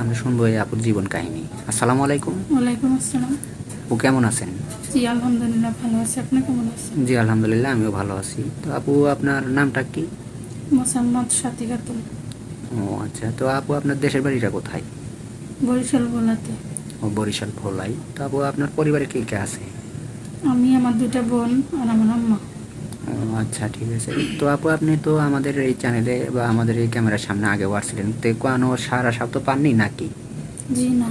আমরা শুনব এই আপুর জীবন কাহিনী। আসসালামু আলাইকুম। ওয়ালাইকুম আসসালাম। ও কেমন আছেন? জি আলহামদুলিল্লাহ ভালো আছি। আপনি কেমন আছেন? জি আলহামদুলিল্লাহ আমিও ভালো আছি। তো আপু আপনার নামটা কি? মোসাম্মদ খাতুন ও আচ্ছা। তো আপু আপনার দেশের বাড়িটা কোথায়? বরিশাল বলাতে ও বরিশাল ভোলাই তো আপু আপনার পরিবারে কে কে আছে? আমি আমার দুটা বোন আর আমার আম্মা। আচ্ছা ঠিক আছে। তো আপু আপনি তো আমাদের এই চ্যানেলে বা আমাদের এই ক্যামেরার সামনে আগেও আসছিলেন। তো কোনো সারা শব্দ পাননি নাকি? জি না।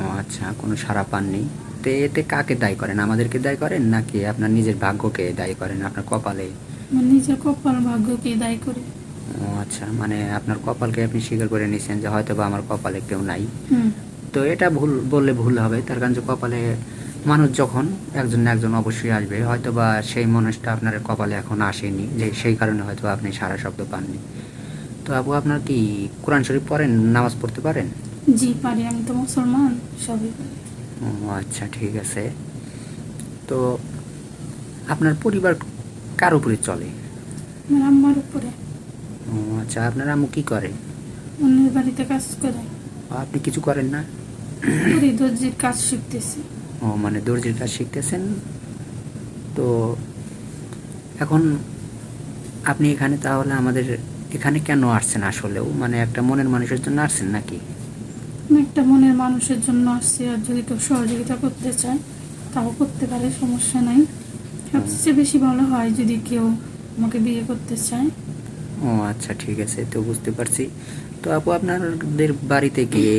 ও আচ্ছা কোনো সারা পাননি। তো এতে কাকে দায়ী করেন? আমাদেরকে দায়ী করেন নাকি আপনার নিজের ভাগ্যকে দায়ী করেন আপনার কপালে? নিজের কপাল ভাগ্যকে দায়ী করি। ও আচ্ছা মানে আপনার কপালকে আপনি স্বীকার করে নিয়েছেন যে হয়তো বা আমার কপালে কেউ নাই। হুম। তো এটা ভুল বললে ভুল হবে। তার কারণ যে কপালে মানুষ যখন একজন না একজন অবশ্যই আসবে হয়তো বা সেই মানুষটা আপনার কপালে এখন আসেনি যে সেই কারণে হয়তো আপনি সারা শব্দ পাননি। তো আপু আপনার কি কোরআন শরীফ পড়েন নামাজ পড়তে পারেন? জি পারি আমি তো মুসলমান সবই ও আচ্ছা ঠিক আছে। তো আপনার পরিবার কার উপরে চলে? আমার আম্মার উপরে। ও আচ্ছা আপনার আম্মু কি করে? অন্যের বাড়িতে কাজ করে। আপনি কিছু করেন না? দর্জির কাজ শিখতেছি। মানে দর্জির কাজ শিখতেছেন। তো এখন আপনি এখানে তাহলে আমাদের এখানে কেন আসছেন আসলেও? মানে একটা মনের মানুষের জন্য আসছেন নাকি? একটা মনের মানুষের জন্য আসছি আর যদি কেউ সহযোগিতা করতে চায় তাও করতে পারে সমস্যা নাই। সবচেয়ে বেশি ভালো হয় যদি কেউ আমাকে বিয়ে করতে চায়। ও আচ্ছা ঠিক আছে তো বুঝতে পারছি। তো আপু আপনাদের বাড়িতে গিয়ে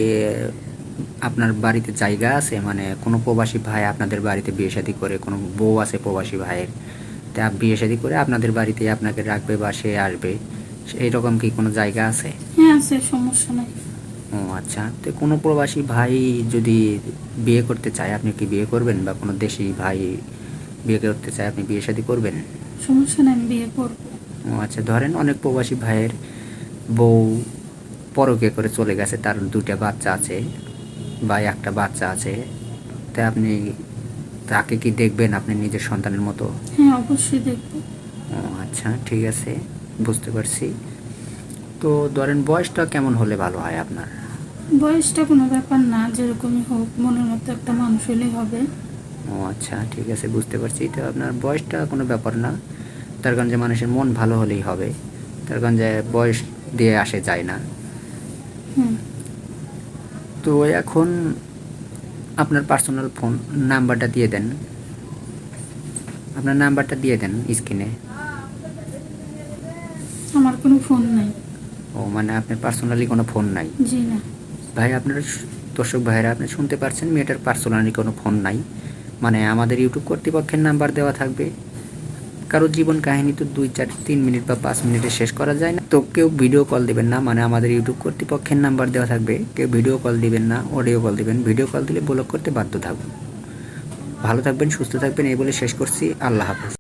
আপনার বাড়িতে জায়গা আছে? মানে কোনো প্রবাসী ভাই আপনাদের বাড়িতে বিয়ে শাদী করে কোনো বউ আছে প্রবাসী ভাইয়ের? তা বিয়ে শাদী করে আপনাদের বাড়িতে আপনাকে রাখবে বা সে আসবে এইরকম কি কোনো জায়গা আছে? হ্যাঁ আছে সমস্যা নাই। ও আচ্ছা তো কোনো প্রবাসী ভাই যদি বিয়ে করতে চায় আপনি কি বিয়ে করবেন? বা কোনো দেশি ভাই বিয়ে করতে চায় আপনি বিয়ে শাদী করবেন? সমস্যা নাই আমি বিয়ে করব। ও আচ্ছা ধরেন অনেক প্রবাসী ভাইয়ের বউ পরকে করে চলে গেছে তার দুটা বাচ্চা আছে। বা একটা বাচ্চা আছে তা আপনি তাকে কি দেখবেন আপনি নিজের সন্তানের মতো? হ্যাঁ অবশ্যই দেখব। ও আচ্ছা ঠিক আছে বুঝতে পারছি। তো ধরেন বয়সটা কেমন হলে ভালো হয় আপনার? বয়সটা কোনো ব্যাপার না যেরকমই হোক মনের মতো একটা মানুষ হলেই হবে। ও আচ্ছা ঠিক আছে বুঝতে পারছি। তো আপনার বয়সটা কোনো ব্যাপার না তার কারণ যে মানুষের মন ভালো হলেই হবে তার কারণ যে বয়স দিয়ে আসে যায় না। হুম। তো এখন আপনার পার্সোনাল ফোন নাম্বারটা দিয়ে দেন। আপনার নাম্বারটা দিয়ে দেন স্ক্রিনে আমার কোনো ফোন নাই। ও মানে আপনার পার্সোনালি কোনো ফোন নাই? জি না। ভাই আপনার দর্শক ভাইরা আপনি শুনতে পারছেন মেয়েটার পার্সোনালি কোনো ফোন নাই। মানে আমাদের ইউটিউব কর্তৃপক্ষের নাম্বার দেওয়া থাকবে। কারও জীবন কাহিনী তো দুই চার, তিন মিনিট বা পাঁচ মিনিটে শেষ করা যায় না। তো কেউ ভিডিও কল দিবেন না মানে আমাদের ইউটিউব কর্তৃপক্ষের নাম্বার দেওয়া থাকবে। কেউ ভিডিও কল দিবেন না অডিও কল দিবেন। ভিডিও কল দিলে ব্লক করতে বাধ্য থাকবেন ভালো থাকবেন, সুস্থ থাকবেন, এই বলে শেষ করছি। আল্লাহ হাফেজ।